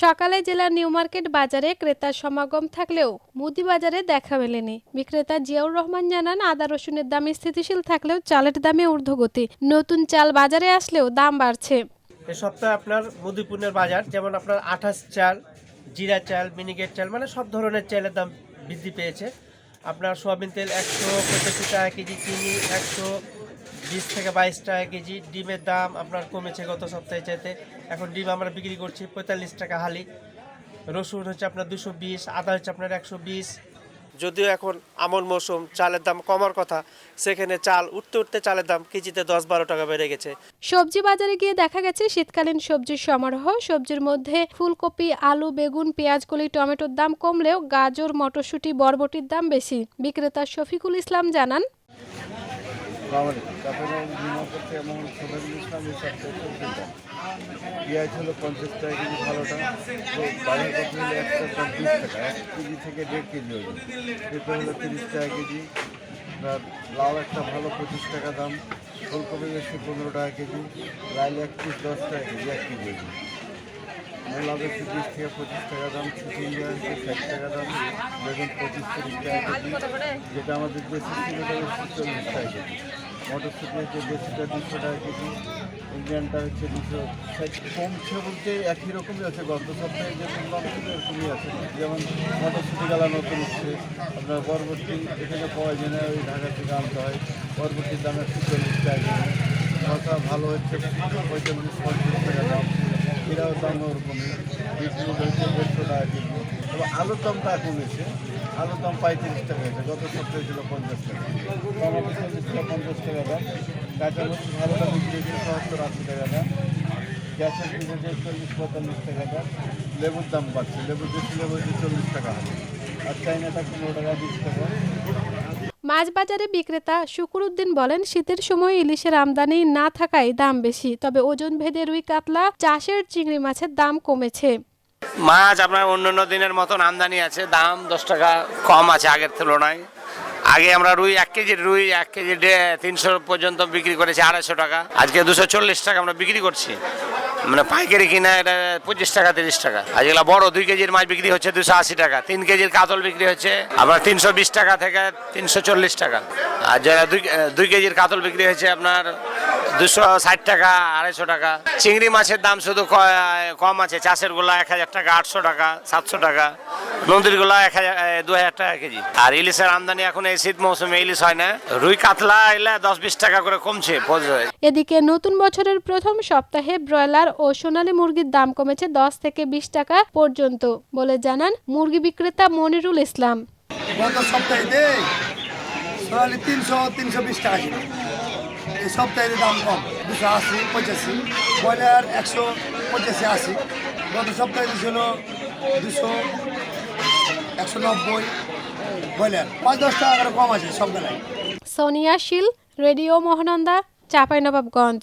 সকালে জেলার new market বাজারে ক্রেতার সমাগম থাকলেও মুদি বাজারে দেখা মেলেনি। বিক্রেতা জিয়াউর রহমান জানান, আদা রসুনের দাম স্থিতিশীল থাকলেও চালের দামে ঊর্ধ্বগতি। নতুন চাল বাজারে আসলেও দাম বাড়ছে। এই সপ্তাহে আপনার মুদিপুনের বাজার, যেমন আপনার আঠাশ চাল, জিরা চাল মিনিকেট চাল মানে সব ধরনের চালের দাম বৃদ্ধি পেয়েছে। আপনার সোয়াবিন তেল একশো পঁচাশি টাকা কেজি, চিনি একশো বিশ থেকে বাইশ টাকা কেজি ডিমের দাম আপনার কমেছে গত সপ্তাহে চাইতে। এখন ডিম আমরা বিক্রি করছি পঁয়তাল্লিশ টাকা হালি। রসুন হচ্ছে আপনার দুশো বিশ, আদা হচ্ছে আপনার একশো বিশ। যদিও এখন আমন মৌসুম, চালের দাম কমার কথা, সেখানে চাল, উঠতে উঠতে চালের দাম কেজিতে দশ বারো টাকা বেড়ে গেছে। সবজি বাজারে গিয়ে দেখা গেছে, শীতকালীন সবজির সমারোহ। সবজির মধ্যে ফুলকপি, আলু, বেগুন, পেঁয়াজ, কলি, টমেটোর দাম কমলেও গাজর, মটরশুঁটি, বরবটির দাম বেশি। বিক্রেতা শফিকুল ইসলাম জানান করতে এমন সবাই ইসলাম চলছে পেঁয়াজ হলো পঞ্চাশ টাকা কেজি ভালোটা, তো বাজার হলো একশো বিশ টাকা, এক কেজি থেকে দেড় কেজি ওজন পেঁপে হলো তিরিশ টাকা কেজি লাউ একটা ভালো পঁচিশ টাকা দাম, ফুলকপি বেশি পনেরো টাকা কেজি লাইল এক পিস দশ টাকা কেজি, এক কেজি ওজন মূলা বেশি বিশ থেকে পঁচিশ টাকা দাম চিচিঙ্গা হচ্ছে ষাট টাকা দাম, বেগুন পঁচিশ তিরিশ টাকা কেজি, যেটা আমাদের দেশি ছিল চল্লিশ টাকা কেজি। মটরশুটি হচ্ছে দেশিটা দুশো টাকা কেজি ইন্ডিয়ানটা হচ্ছে দুশো কমছে বলতে একই রকমই আছে, গত সপ্তাহে যে দাম ছিল এরকমই আছে। যেমন মটরশুটি গালা নতুন উঠছে আপনার বরবটি এখানে পাওয়া যায় না, ওই ঢাকা থেকে আনতে হয়। বরবটির দাম একশো চল্লিশ টাকা কেজি। ভালো হচ্ছে পঁয়তাল্লিশ পঞ্চাশ টাকা দাম। এরাও দাম ওরকমই, বিক্রি হচ্ছে দেড়শো টাকা কেজি। তবে আলুর দামটা কমেছে। আলুর দাম পঁয়ত্রিশ টাকা হয়েছে গত সপ্তাহে ছিল পঞ্চাশ টাকা। টমেটো টাকা পঞ্চাশ টাকা দাম। কাঁচা মরিচ ভালোটা বিক্রি হয়েছে, সত্তর আশি টাকা দাম। গ্যাসের বিল হচ্ছে চল্লিশ, পঁয়তাল্লিশ টাকা দাম। লেবুর দাম বাড়ছে, লেবুর বেশি লেবু হচ্ছে চল্লিশ টাকা হবে। আর চাইনাটা পনেরো টাকা, বিশ টাকা। মাছ বাজারে বিক্রেতা শুকুরুদ্দিন বলেন, শীতের সময় ইলিশের আমদানি না থাকায় দাম বেশি, তবে ওজন ভেদে রুই কাতলা, চাষের চিংড়ি মাছের দাম কমেছে। মাছ আপনার অন্যান্য দিনের মতন আমদানি আছে, দাম দশ টাকা কম আছে আগের তুলনায়। আগে আমরা রুই, এক কেজির রুই, এক কেজি তিনশো পর্যন্ত বিক্রি করেছি আড়াইশো টাকা। আজকে দুশো চল্লিশ টাকা আমরা বিক্রি করছি। মানে পাইকারি কিনা এটা পঁচিশ টাকা, তিরিশ টাকা। আর যেগুলো বড় দুই কেজির মাছ বিক্রি হচ্ছে দুশো আশি টাকা। তিন কেজির কাতল বিক্রি হচ্ছে আপনার তিনশো বিশ টাকা থেকে তিনশো চল্লিশ টাকা। আর যারা দুই দুই কেজির কাতল বিক্রি হচ্ছে আপনার দুশো ষাট টাকা আড়াইশো টাকা। চিংড়ি মাছের দাম শুধু ক- কম আছে চাষেরগুলা এক হাজার টাকা আটশো টাকা সাতশো টাকা। নদীরগুলা এক হাজার দু হাজার টাকা কেজি। আর ইলিশের আমদানি এখন এই শীত মৌসুমে ইলিশ হয় না। রুই কাতলা এলে দশ বিশ টাকা করে কমছে এদিকে নতুন বছরের প্রথম সপ্তাহে ব্রয়লার ও সোনালী মুরগির দাম কমেছে দশ থেকে বিশ টাকা পর্যন্ত বলে জানান মুরগি বিক্রেতা মনিরুল ইসলাম। গত সপ্তাহে সোনালি তিনশো তিনশো বিশ টাকা এই সপ্তাহে দাম কম, দুশো আশি, পঁচাশি। ব্রয়লার একশো পঁচাশি আশি। গত সপ্তাহে ছিল দুশো একশো নব্বই ব্রয়লার। পাঁচ দশ টাকা কম আছে সব বেলায়। সোনিয়া শীল, রেডিও মোহনন্দা, চাঁপাইনবাবগঞ্জ।